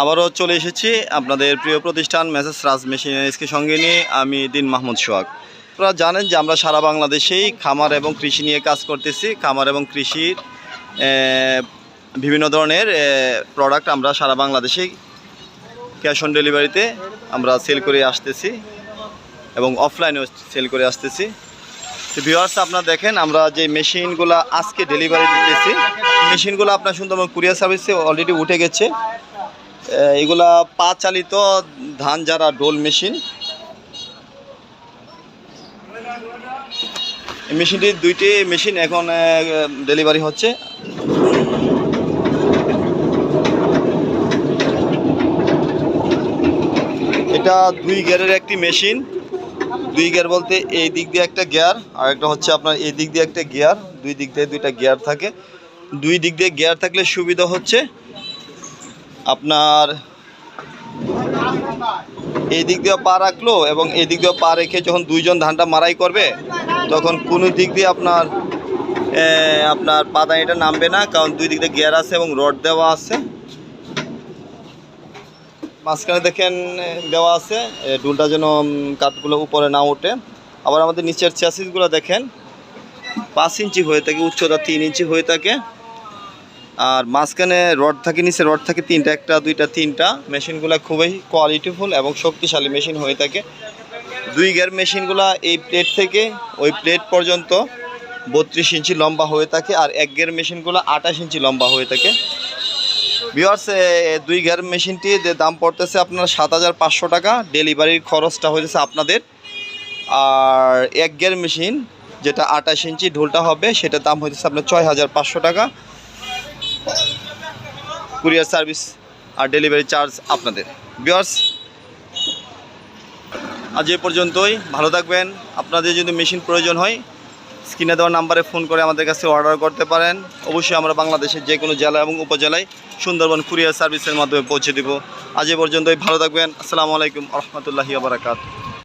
আবারও চলে এসেছি আপনাদের প্রিয় প্রতিষ্ঠান মেসেজ রাজ মেশিনারিজকে সঙ্গে নিয়ে। আমি দিন মাহমুদ সোহাগ। আপনারা জানেন যে আমরা সারা বাংলাদেশেই খামার এবং কৃষি নিয়ে কাজ করতেছি। খামার এবং কৃষির বিভিন্ন ধরনের প্রোডাক্ট আমরা সারা বাংলাদেশেই ক্যাশ অন ডেলিভারিতে আমরা সেল করে আসতেছি এবং অফলাইনেও সেল করে আসতেছি। তো ভিউয়ার্স আপনারা দেখেন, আমরা যে মেশিনগুলো আজকে ডেলিভারি দিতেছি, মেশিনগুলো আপনার সুন্দরবন কুরিয়ার সার্ভিসে অলরেডি উঠে গেছে। এগুলা পা চালিত ধান যারা ডোল মেশিন মেশিনটি দুইটি মেশিন এখন ডেলিভারি হচ্ছে। এটা দুই গিয়ারের একটি মেশিন। দুই গিয়ার বলতে এই দিক দিয়ে একটা গিয়ার, আর একটা হচ্ছে আপনার এই দিক দিয়ে একটা গিয়ার, দুই দিক দিয়ে দুইটা গিয়ার থাকে। দুই দিক দিয়ে গিয়ার থাকলে সুবিধা হচ্ছে। আপনার এই দিক দিয়ে পা রাখল এবং এই দিক দিয়ে পা রেখে যখন দুইজন ধানটা মারাই করবে, তখন কোনো দিক দিয়ে আপনার আপনার পাদানিটা নামবে না, কারণ দুই দিক দিয়ে গিয়ার আছে এবং রড দেওয়া আছে। মাঝখানে দেখেন, দেওয়া আছে ডুলটা যেন কাঠগুলো উপরে না ওঠে। আবার আমাদের নিচের চ্যাসিসগুলো দেখেন, পাঁচ ইঞ্চি হয়ে থাকে, উচ্চতা তিন ইঞ্চি হয়ে থাকে। আর মাঝখানে রড থাকে, নিচে রড থাকে, তিনটা, একটা, দুইটা, তিনটা। মেশিনগুলো খুবই কোয়ালিটিফুল এবং শক্তিশালী মেশিন হয়ে থাকে। দুই গিয়ার মেশিনগুলো এই প্লেট থেকে, ওই প্লেট পর্যন্ত বত্রিশ ইঞ্চি লম্বা হয়ে থাকে আর এক গিয়ার মেশিনগুলো আঠাশ ইঞ্চি লম্বা হয়ে থাকে। ভিওয়ার্স দুই গিয়ার মেশিনটি দাম পড়তেছে আপনার সাত হাজার পাঁচশো টাকা। ডেলিভারির খরচটা হয়েছে আপনাদের। আর এক গিয়ার মেশিন যেটা আঠাশ ইঞ্চি ঢোলটা হবে, সেটার দাম হইতেছে আপনার ছয় হাজার পাঁচশো টাকা। কুরিয়ার সার্ভিস আর ডেলিভারি চার্জ আপনাদের। ভিওয়ার্স আজ এ পর্যন্তই। ভালো থাকবেন। আপনাদের যদি মেশিন প্রয়োজন হয়, স্ক্রিনে দেওয়া নাম্বারে ফোন করে আমাদের কাছে অর্ডার করতে পারেন। অবশ্যই আমরা বাংলাদেশের যে কোনো জেলা এবং উপজেলায় সুন্দরবন কুরিয়ার সার্ভিসের মাধ্যমে পৌঁছে দিব। আজ এ পর্যন্তই। ভালো থাকবেন। আসসালামু আলাইকুম। রহমতুল্লাহি বারাকাত